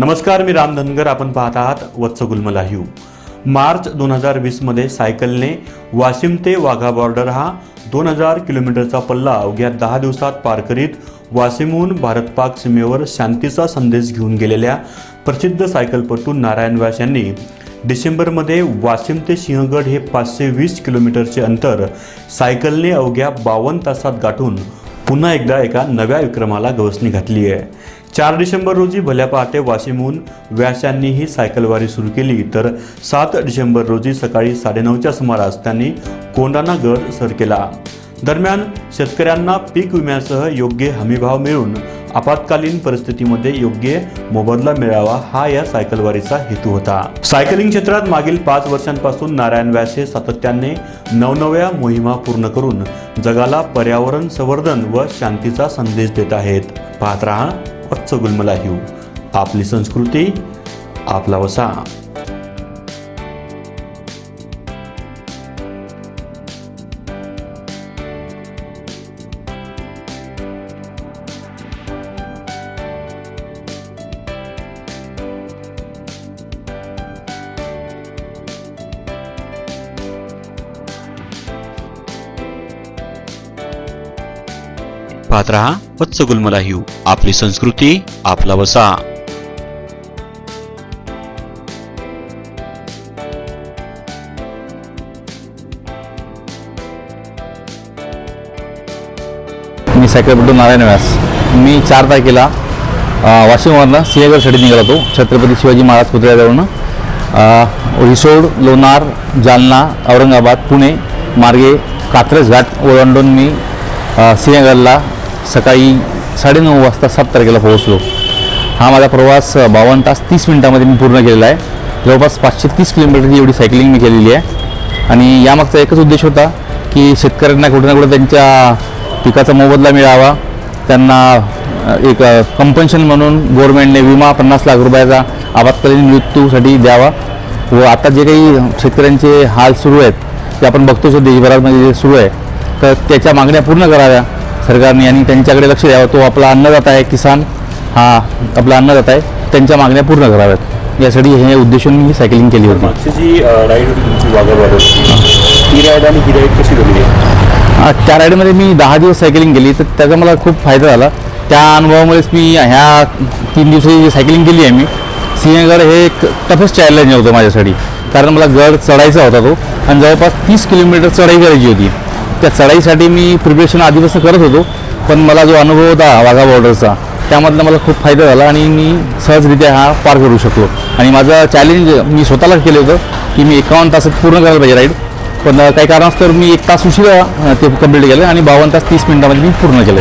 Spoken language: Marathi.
नमस्कार मी राम धनगर. आपण पाहत आहात वत्सगुलमला ह्यू मार्च दोन हजार वीसमध्ये सायकलने वाशिम ते वाघा बॉर्डर हा दोन हजार किलोमीटरचा पल्ला अवघ्या दहा दिवसात पार करीत वाशिमहून भारत पाक सीमेवर शांतीचा संदेश घेऊन गेलेल्या प्रसिद्ध सायकलपटू नारायण व्यास यांनी डिसेंबरमध्ये वाशिम ते सिंहगड हे पाचशे वीस किलोमीटरचे अंतर सायकलने अवघ्या बावन्न तासात गाठून पुन्हा एकदा एका नव्या विक्रमाला गवसणी घातली आहे. चार डिसेंबर रोजी भल्या पहाटे वाशिमहून व्यास यांनी ही सायकलवारी सुरू केली तर सात डिसेंबर रोजी सकाळी साडेनऊच्या सुमारास त्यांनी कोंडाणा गड सर केला. दरम्यान शेतकऱ्यांना पीक विम्यासह योग्य हमीभाव मिळून आपत्कालीन परिस्थितीमध्ये योग्य मोबदला मिळावा हा या सायकलवारीचा हेतू होता. सायकलिंग क्षेत्रात मागील पाच वर्षांपासून नारायण व्यास हे सातत्याने नवनव्या मोहिमा पूर्ण करून जगाला पर्यावरण संवर्धन व शांतीचा संदेश देत आहेत. पाहत रहा वत्स गुलमला हिव आपली संस्कृती आपला वसा. पाहत रहा वत्स गुलमला आपली संस्कृती आपला वसा. मी सायकलपटू नारायण व्यास. मी चार तारखेला अ, वाशिमवरनं सिंहगडसाठी निघाला होतो. छत्रपती शिवाजी महाराज पुतळ्याजवळनं. रिसोड लोणार जालना औरंगाबाद पुणे मार्गे कात्रज घाट ओलांडून मी सिंहगडला सकाळी साडेनऊ वाजता सात तारखेला पोहोचलो. हा माझा प्रवास बावन्न तास तीस मिनटामध्ये मी पूर्ण केलेला आहे. जवळपास पाचशे तीस किलोमीटरची एवढी सायकलिंग मी केलेली आहे. आणि यामागचा एकच उद्देश होता की शेतकऱ्यांना कुठे ना कुठे त्यांच्या पिकाचा मोबदला मिळावा. त्यांना एक कंपन्शन म्हणून गव्हर्मेंटने विमा पन्नास लाख रुपयाचा आपत्कालीन मृत्यूसाठी द्यावा. व आता जे काही शेतकऱ्यांचे हाल सुरू आहेत ते आपण बघतोच देशभरामध्ये जे सुरू आहे तर त्याच्या मागण्या पूर्ण कराव्या. सरकारने आणि त्यांच्याकडे लक्ष द्यावं. तो आपला अन्नदाता आहे किसान. हा आपला अन्नदाता आहे. त्यांच्या मागण्या पूर्ण कराव्यात. यासाठी हे उद्देशून मी सायकलिंग केली होती. मागची जी राईड होती तुमची वाघा ती राईड आणि ही राईड कशी झाली हा, त्या राईडमध्ये मी दहा दिवस सायकलिंग केली. तर त्याचा मला खूप फायदा झाला. त्या अनुभवामुळेच मी ह्या तीन दिवसाची जी सायकलिंग केली आहे मी सिंहगड हे एक टफेस्ट चॅलेंज होतं माझ्यासाठी. कारण मला गड चढायचा होता तो. आणि जवळपास तीस किलोमीटर चढाई करायची होती. त्या चढाईसाठी मी प्रिपरेशन आधीपासून करत होतो पण मला जो अनुभव होता वाघा बॉर्डरचा त्यामधला मला खूप फायदा झाला आणि मी सहजरित्या हा पार करू शकलो. आणि माझं चॅलेंज मी स्वतःला केलं होतं की मी एकावन्न तासात पूर्ण करायला पाहिजे राईड पण काही कारणास्तव मी एक तास उशिरा ते कंप्लीट केलं आणि बावन्न तास तीस मिनिटामध्ये मी पूर्ण केलं.